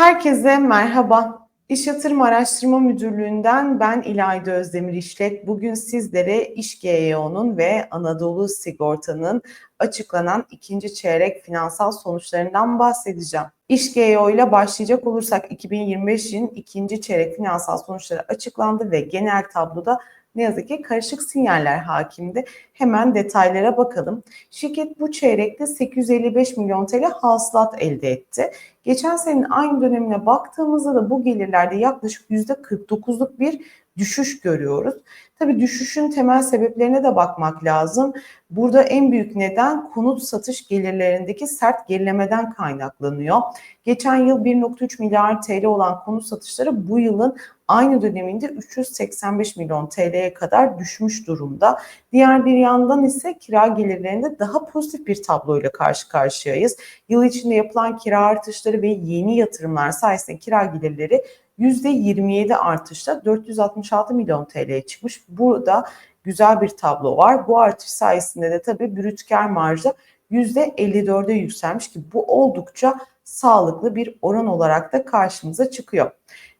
Herkese merhaba. İş Yatırım Araştırma Müdürlüğü'nden ben İlayda Özdemir İşlek. Bugün sizlere İş GEO'nun ve Anadolu Sigorta'nın açıklanan ikinci çeyrek finansal sonuçlarından bahsedeceğim. İş GEO ile başlayacak olursak 2025'in ikinci çeyrek finansal sonuçları açıklandı ve genel tabloda ne yazık ki karışık sinyaller hakimdi. Hemen detaylara bakalım. Şirket bu çeyrekte 855 milyon TL hasılat elde etti. Geçen senenin aynı dönemine baktığımızda da bu gelirlerde yaklaşık %49'luk bir düşüş görüyoruz. Tabii düşüşün temel sebeplerine de bakmak lazım. Burada en büyük neden konut satış gelirlerindeki sert gerilemeden kaynaklanıyor. Geçen yıl 1.3 milyar TL olan konut satışları bu yılın aynı döneminde 385 milyon TL'ye kadar düşmüş durumda. Diğer bir yandan ise kira gelirlerinde daha pozitif bir tabloyla karşı karşıyayız. Yıl içinde yapılan kira artışları ve yeni yatırımlar sayesinde kira gelirleri %27 artışla 466 milyon TL'ye çıkmış. Burada güzel bir tablo var. Bu artış sayesinde de tabii brüt kar marjı %54'e yükselmiş ki bu oldukça sağlıklı bir oran olarak da karşımıza çıkıyor.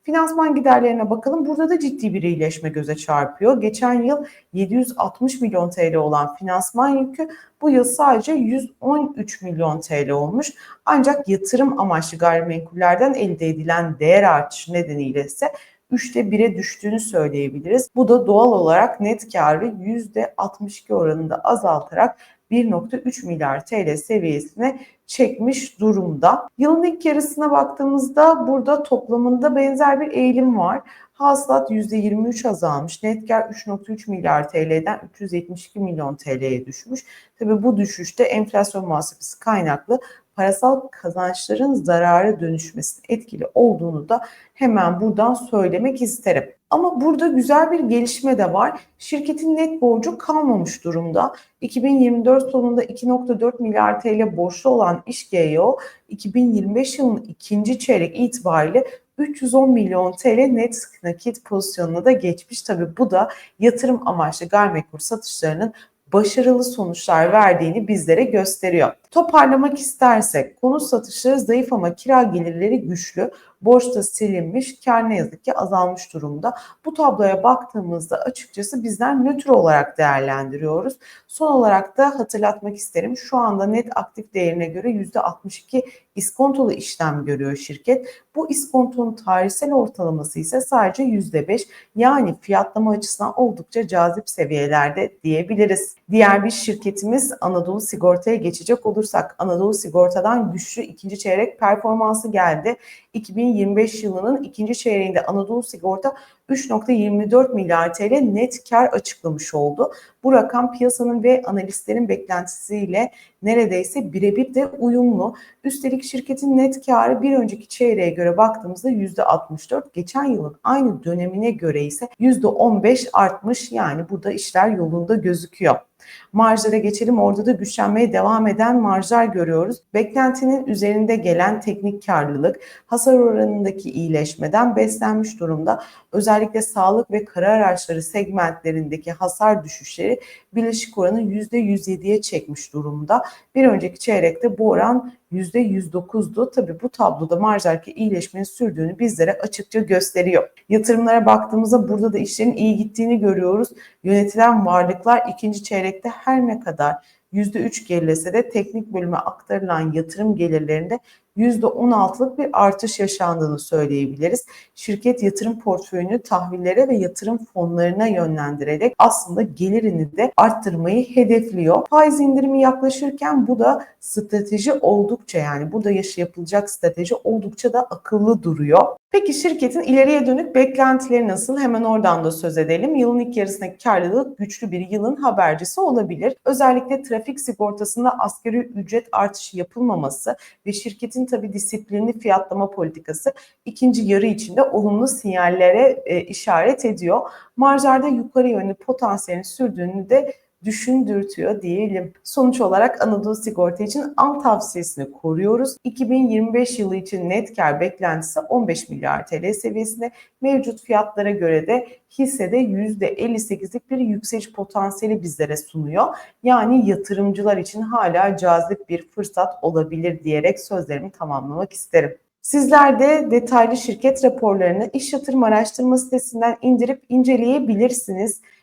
Finansman giderlerine bakalım. Burada da ciddi bir iyileşme göze çarpıyor. Geçen yıl 760 milyon TL olan finansman yükü bu yıl sadece 113 milyon TL olmuş. Ancak yatırım amaçlı gayrimenkullerden elde edilen değer artışı nedeniyle ise üçte 1'e düştüğünü söyleyebiliriz. Bu da doğal olarak net karı %62 oranında azaltarak 1.3 milyar TL seviyesine çekmiş durumda. Yılın ilk yarısına baktığımızda burada toplamında benzer bir eğilim var. Hasılat %23 azalmış. Net kar 3.3 milyar TL'den 372 milyon TL'ye düşmüş. Tabi bu düşüşte enflasyon muhasebesi kaynaklı parasal kazançların zarara dönüşmesinin etkili olduğunu da hemen buradan söylemek isterim. Ama burada güzel bir gelişme de var. Şirketin net borcu kalmamış durumda. 2024 sonunda 2.4 milyar TL borçlu olan İşgeo 2025 yılının ikinci çeyrek itibariyle 310 milyon TL net nakit pozisyonuna da geçmiş. Tabi bu da yatırım amaçlı gayrimenkul satışlarının başarılı sonuçlar verdiğini bizlere gösteriyor. Toparlamak istersek konut satışları zayıf ama kira gelirleri güçlü. Borç da silinmiş, kar ne yazık ki azalmış durumda. Bu tabloya baktığımızda açıkçası bizler nötr olarak değerlendiriyoruz. Son olarak da hatırlatmak isterim. Şu anda net aktif değerine göre %62 iskontolu işlem görüyor şirket. Bu iskontonun tarihsel ortalaması ise sadece %5 yani fiyatlama açısından oldukça cazip seviyelerde diyebiliriz. Diğer bir şirketimiz Anadolu Sigorta'ya geçecek olursak Anadolu Sigorta'dan güçlü ikinci çeyrek performansı geldi. 2025 yılının ikinci çeyreğinde Anadolu Sigorta 3.24 milyar TL net kar açıklamış oldu. Bu rakam piyasanın ve analistlerin beklentisiyle neredeyse birebir de uyumlu. Üstelik şirketin net karı bir önceki çeyreğe göre baktığımızda %64, geçen yılın aynı dönemine göre ise %15 artmış. Yani burada işler yolunda gözüküyor. Marjlara geçelim. Orada da güçlenmeye devam eden marjlar görüyoruz. Beklentinin üzerinde gelen teknik karlılık, hasar oranındaki iyileşmeden beslenmiş durumda. Özellikle sağlık ve kara araçları segmentlerindeki hasar düşüşleri bileşik oranı %107'ye çekmiş durumda. Bir önceki çeyrekte bu oran %109'du. Tabi bu tabloda marjdaki iyileşmenin sürdüğünü bizlere açıkça gösteriyor. Yatırımlara baktığımızda burada da işlerin iyi gittiğini görüyoruz. Yönetilen varlıklar ikinci çeyrekte her ne kadar %3 gerilese de teknik bölüme aktarılan yatırım gelirlerinde %16'lık bir artış yaşandığını söyleyebiliriz. Şirket yatırım portföyünü tahvillere ve yatırım fonlarına yönlendirerek aslında gelirini de arttırmayı hedefliyor. Faiz indirimi yaklaşırken bu da strateji oldukça yani burada yaşı yapılacak strateji oldukça da akıllı duruyor. Peki şirketin ileriye dönük beklentileri nasıl? Hemen oradan da söz edelim. Yılın ilk yarısındaki karlılık güçlü bir yılın habercisi olabilir. Özellikle trafik sigortasında asgari ücret artışı yapılmaması ve şirketin tabi disiplinli fiyatlama politikası ikinci yarı içinde olumlu sinyallere e, işaret ediyor. Marjlarda yukarı yönlü potansiyelin sürdüğünü de düşündürtüyor diyelim. Sonuç olarak Anadolu Sigorta için al tavsiyesini koruyoruz. 2025 yılı için net kar beklentisi 15 milyar TL seviyesinde. Mevcut fiyatlara göre de hissede %58'lik bir yükseliş potansiyeli bizlere sunuyor. Yani yatırımcılar için hala cazip bir fırsat olabilir diyerek sözlerimi tamamlamak isterim. Sizler de detaylı şirket raporlarını iş yatırım araştırma sitesinden indirip inceleyebilirsiniz.